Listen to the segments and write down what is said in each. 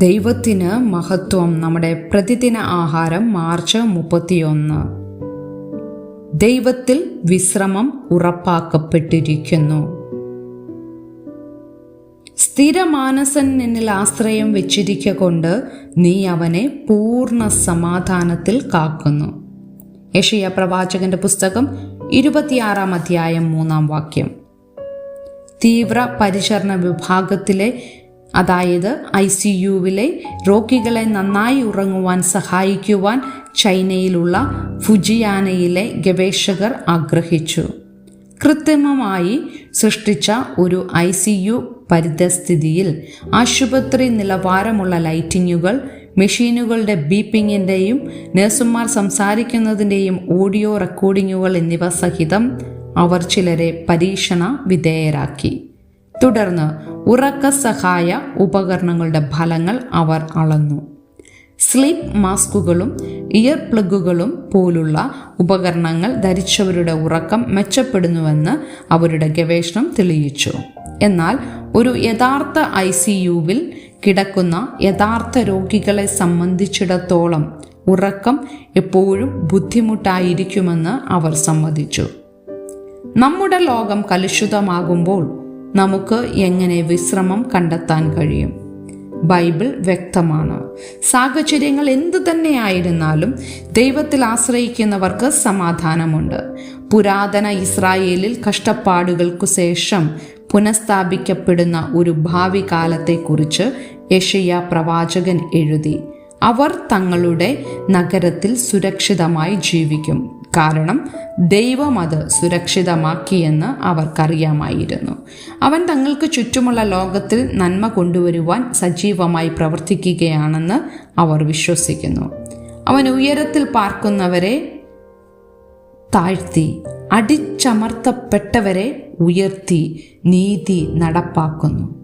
ദൈവത്തിന് മഹത്വം നമ്മുടെ പ്രതിദിന ആഹാരം മാർച്ച് മുപ്പത്തിയൊന്ന്. ദൈവത്തിൽ വിശ്രമം ഉറപ്പാക്കപ്പെട്ടിരിക്കുന്നു. സ്ഥിരമാനസൻ എന്നിൽ ആശ്രയം വെച്ചിരിക്കൊണ്ട് നീ അവനെ പൂർണ സമാധാനത്തിൽ കാക്കുന്നു. യഷിയ പ്രവാചകന്റെ പുസ്തകം ഇരുപത്തിയാറാം അധ്യായം മൂന്നാം വാക്യം. തീവ്ര പരിചരണ വിഭാഗത്തിലെ അതായത് ഐ സി യുവിലെ രോഗികളെ നന്നായി ഉറങ്ങുവാൻ സഹായിക്കുവാൻ ചൈനയിലുള്ള ഫുജിയാനയിലെ ഗവേഷകർ ആഗ്രഹിച്ചു. കൃത്രിമമായി സൃഷ്ടിച്ച ഒരു ഐ സി യു പരിതസ്ഥിതിയിൽ ആശുപത്രി നിലവാരമുള്ള ലൈറ്റിങ്ങുകൾ മെഷീനുകളുടെ ബീപ്പിങ്ങിന്റെയും നഴ്സുമാർ സംസാരിക്കുന്നതിന്റെയും ഓഡിയോ റെക്കോർഡിങ്ങുകൾ എന്നിവ സഹിതം അവർ ചിലരെ പരീക്ഷണ വിധേയരാക്കി. തുടർന്ന് ഉറക്ക സഹായ ഉപകരണങ്ങളുടെ ഫലങ്ങൾ അവർ അളന്നു. സ്ലീപ്പ് മാസ്കുകളും ഇയർ പ്ലഗുകളും പോലുള്ള ഉപകരണങ്ങൾ ധരിച്ചവരുടെ ഉറക്കം മെച്ചപ്പെടുന്നുവെന്ന് അവരുടെ ഗവേഷണം തെളിയിച്ചു. എന്നാൽ ഒരു യഥാർത്ഥ ഐ സി യുവിൽ കിടക്കുന്ന യഥാർത്ഥ രോഗികളെ സംബന്ധിച്ചിടത്തോളം ഉറക്കം എപ്പോഴും ബുദ്ധിമുട്ടായിരിക്കുമെന്ന് അവർ സമ്മതിച്ചു. നമ്മുടെ ലോകം കലുഷിതമാകുമ്പോൾ നമുക്ക് എങ്ങനെ വിശ്രമം കണ്ടെത്താൻ കഴിയും? ബൈബിൾ വ്യക്തമാണ്. സാഹചര്യങ്ങൾ എന്തു തന്നെയായിരുന്നാലും ദൈവത്തിൽ ആശ്രയിക്കുന്നവർക്ക് സമാധാനമുണ്ട്. പുരാതന ഇസ്രായേലിൽ കഷ്ടപ്പാടുകൾക്കു ശേഷം പുനഃസ്ഥാപിക്കപ്പെടുന്ന ഒരു ഭാവി കാലത്തെക്കുറിച്ച് യഷയ പ്രവാചകൻ എഴുതി. അവർ തങ്ങളുടെ നഗരത്തിൽ സുരക്ഷിതമായി ജീവിക്കും. കാരണം ദൈവം അത് സുരക്ഷിതമാക്കിയെന്ന് അവർക്കറിയാമായിരുന്നു. അവൻ തങ്ങൾക്ക് ചുറ്റുമുള്ള ലോകത്തിൽ നന്മ കൊണ്ടുവരുവാൻ സജീവമായി പ്രവർത്തിക്കുകയാണെന്ന് അവർ വിശ്വസിക്കുന്നു. അവൻ ഉയരത്തിൽ പാർക്കുന്നവരെ താഴ്ത്തി അടിച്ചമർത്തപ്പെട്ടവരെ ഉയർത്തി നീതി നടപ്പാക്കുന്നു.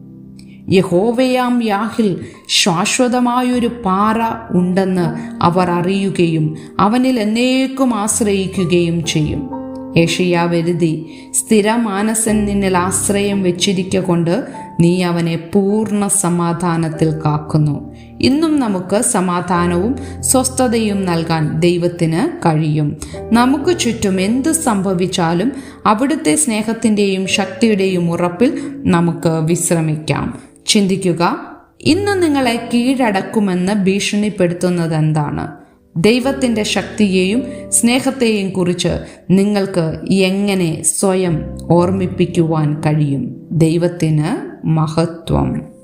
യഹോവയാം യാഹിൽ ശാശ്വതമായൊരു പാറ ഉണ്ടെന്ന് അവർ അറിയുകയും അവനിൽ എന്നേക്കും ആശ്രയിക്കുകയും ചെയ്യും. ഏഷ്യാവരുതി സ്ഥിരമാനസൻ നിന്നിൽ ആശ്രയം വെച്ചിരിക്കൊണ്ട് നീ അവനെ പൂർണ സമാധാനത്തിൽ കാക്കുന്നു. ഇന്നും നമുക്ക് സമാധാനവും സ്വസ്ഥതയും നൽകാൻ ദൈവത്തിന് കഴിയും. നമുക്ക് ചുറ്റും എന്ത് സംഭവിച്ചാലും അവിടുത്തെ സ്നേഹത്തിന്റെയും ശക്തിയുടെയും ഉറപ്പിൽ നമുക്ക് വിശ്രമിക്കാം. ചിന്തിക്കുക ഇന്ന് നിങ്ങളെ കീഴടക്കുമെന്ന് ഭീഷണിപ്പെടുത്തുന്നത് എന്താണ് ദൈവത്തിന്റെ ശക്തിയെയും സ്നേഹത്തെയും കുറിച്ച് നിങ്ങൾക്ക് എങ്ങനെ സ്വയം ഓർമ്മിപ്പിക്കുവാൻ കഴിയും? ദൈവത്തിന് മഹത്വം.